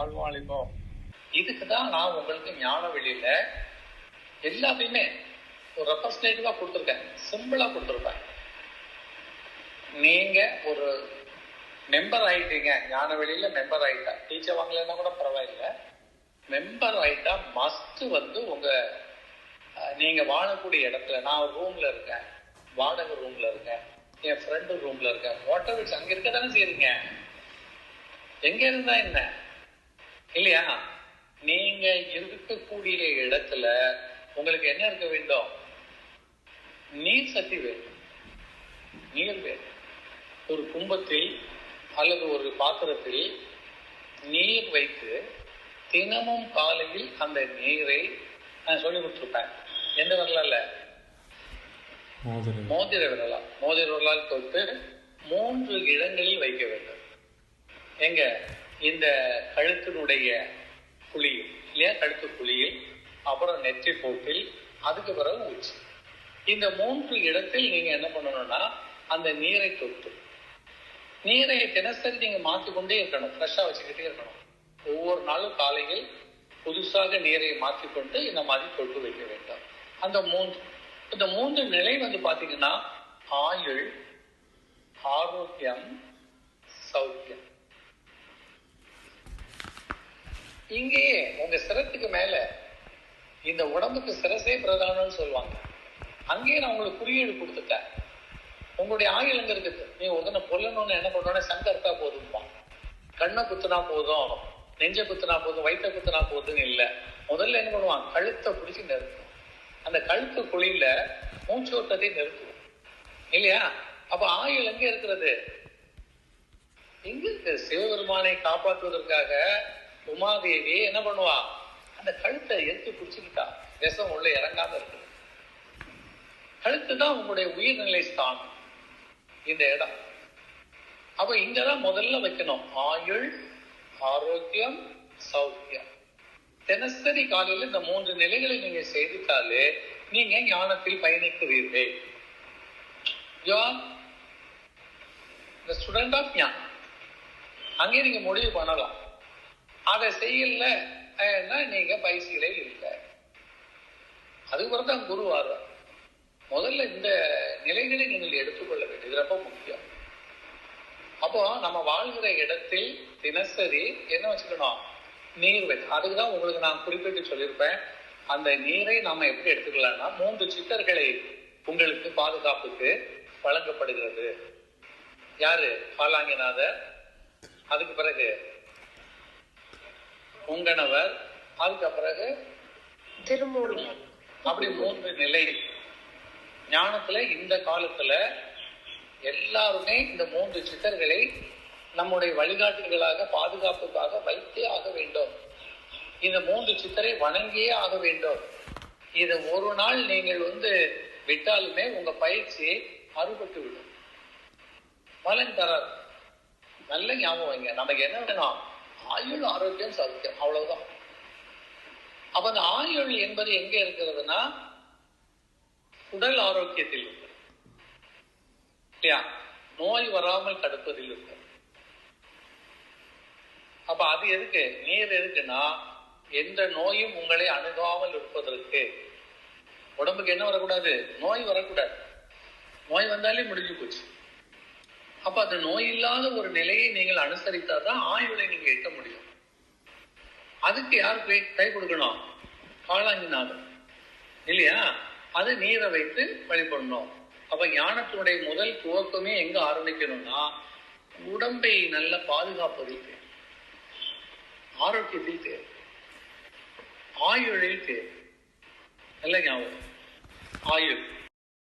வாழ்வாளிப்போம் இதுக்கு தான் நான் உங்களுக்கு ஞான வெளியில எல்லாத்தையுமே ஒரு ரெப்ரஸன்டேட்டிவா கொடுத்துருக்கேன். சிம்பிளா கொடுத்துருப்பேன். நீங்க ஒரு மெம்பர் ஆயிட்டீங்க. ஞான வெளியில மெம்பர் ஆயிட்டா. டீச்சர் வாங்கலைன்னா கூட பரவாயில்ல. மெம்பர் ஆயிட்டா மஸ்ட் வந்து உங்க நீங்க வாழக்கூடிய இடத்துல நான் ஒரு ரூம்ல இருக்கேன். வாடகை ரூம்ல இருக்கேன். என் ஃப்ரெண்டு ரூம்ல இருக்கேன். வாட்டர் விட்ஸ் அங்க இருக்க தானே செய்றீங்க? எங்க இருந்தா என்ன? இல்லையா? நீங்க இருக்கக்கூடிய இடத்துல உங்களுக்கு என்ன இருக்க வேண்டும்? நீர் சக்தி வேண்டும். நீர் வேண்டும். ஒரு கும்பத்தில் அல்லது ஒரு பாத்திரத்தில் நீர் வைத்து தினமும் காலையில் அந்த நீரை நான் சொல்லி கொடுத்துருப்பேன். எந்த வரலாறுல? மோதிர. விரலால் மோதிர விரலால் தொட்டு மூன்று இடங்களில் வைக்க வேண்டும். எங்க? இந்த கழுத்தினுடைய குழியில் இல்லையா? கழுத்து குழியில் அப்புறம் நெற்றி போட்டில் அதுக்கு பிறகு உச்சி. இந்த மூன்று இடத்தில் நீங்க என்ன பண்ணணும்னா அந்த நீரை தொட்டு நீரை தினசரி நீங்க மாத்திக்கொண்டே இருக்கணும் ஃப்ரெஷ்ஷா வச்சுக்கிட்டே இருக்கணும். ஒவ்வொரு நாளும் காலையில் புதுசாக நீரை மாற்றிக்கொண்டு இந்த மாதிரி தொட்டு வைக்க வேண்டும். அந்த மூன்று இந்த மூன்று நிலை வந்து பாத்தீங்கன்னா ஆயுள் ஆரோக்கியம் சௌக்கியம். இங்கேயே உங்க சிரத்துக்கு மேல இந்த உடம்புக்கு சிரசே பிரதானம்னு சொல்லுவாங்க. அங்கேயே நான் உங்களுக்கு குறியீடு கொடுத்துட்டேன். உங்களுடைய ஆயுள் எங்க இருக்குது? நீ ஒருத்தனை கொல்லணும்னு என்ன பண்ணோட சங்கர்த்தா போதும்பான். கண்ணை குத்துனா போதும் நெஞ்ச குத்துனா போதும் வயிற்ற குத்துனா போதும்னு இல்லை. முதல்ல என்ன பண்ணுவான்? கழுத்தை பிடிச்சி நிறுத்தும். அந்த கழுத்து குழியில மூச்சோட்டத்தை நிறுத்துவோம் இல்லையா? அப்ப ஆயுள் எங்க இருக்கிறது? எங்க இருக்கு? சிவபெருமானை காப்பாற்றுவதற்காக உமாதேவி என்ன பண்ணுவா? அந்த கழுத்தை எடுத்து பிடிச்சுக்கிட்டா விஷம் உள்ள இறங்காம இருக்கு கழுத்து தான் உங்களுடைய உயிர்நிலை ஸ்தானம். இந்த இடம். அப்ப இங்கதான் முதல்ல வைக்கணும். ஆயுள் ஆரோக்கியம் சௌக்கியம். தினசரி காலையில இந்த மூன்று நிலைகளை நீங்க செய்துட்டாலே நீங்க ஞானத்தில் பயணிக்கிறீர்கள். ஸ்டூடெண்ட் ஆஃப் ஞான் அங்கே நீங்க முடிவு பண்ணலாம். அதை செய்யல நீங்க பயிற்சிகளே இல்லை. அதுக்கப்புறம் தான் குரு ஆர்வம். முதல்ல இந்த நிலைகளை நீங்கள் எடுத்துக்கொள்ள வேண்டியது ரொம்ப முக்கியம். அப்போ நம்ம வாழ்கிற இடத்தில் தினசரி என்ன வச்சுக்கணும்? நீர் அதுக்கு தான் உங்களுக்கு நான் குறிப்பிட்டு சொல்லியிருப்பேன். அந்த நீரை நம்ம எப்படி எடுத்துக்கலாம்னா மூன்று சித்தர்களை உங்களுக்கு பாதுகாப்புக்கு வழங்கப்படுகிறது. யாரு? பாலாங்கிநாதர். அதுக்கு பிறகு உங்கனவர் அதுக்கு பிறகு திருமூலி அப்படி மூன்று நிலை. ஞானத்துல இந்த காலத்துல எல்லாருமே இந்த மூன்று சித்தர்களை நம்முடைய வழிகாட்டுகளாக பாதுகாப்புக்காக வைத்தே ஆக வேண்டும். இந்த மூன்று சித்தரை வணங்கியே ஆக வேண்டும். இதை ஒரு நாள் நீங்கள் வந்து விட்டாலுமே உங்க பயிற்சி அறுபட்டு விடும். பலன் தராது. நல்ல ஞாபகம் வைங்க. நமக்கு என்ன வேணும்? ஆயுள் ஆரோக்கியம் சௌக்கியம். அவ்வளவுதான். அப்ப அந்த ஆயுள் என்பது எங்க இருக்கிறதுனா உடல் ஆரோக்கியத்தில் இருக்கு. இல்லையா? நோய் வராமல் தடுப்பதில் இருக்கு. அப்ப அது எதுக்கு? நீர் எதுக்குன்னா எந்த நோயும் உங்களை அணுகாமல் இருப்பதற்கு. உடம்புக்கு என்ன வரக்கூடாது? நோய் வரக்கூடாது. நோய் வந்தாலே முடிஞ்சு போச்சு. அப்ப அந்த நோய் இல்லாத ஒரு நிலையை நீங்கள் அனுசரித்தாதான் ஆயுளை நீங்க எட்ட முடியும். அதுக்கு யார் கை கை கொடுக்கணும்? காளாங்கிநாதன் இல்லையா? அது நீரை வைத்து வழிபடணும். அப்ப ஞானத்தினுடைய முதல் துவக்கமே எங்க ஆரம்பிக்கணும்னா உடம்பை நல்ல பாதுகாப்பதில் தேவை. ஆரோக்கியத்தில் தேவை. ஆயுளில் தேவை. நல்ல ஞாபகம். ஆயுள்.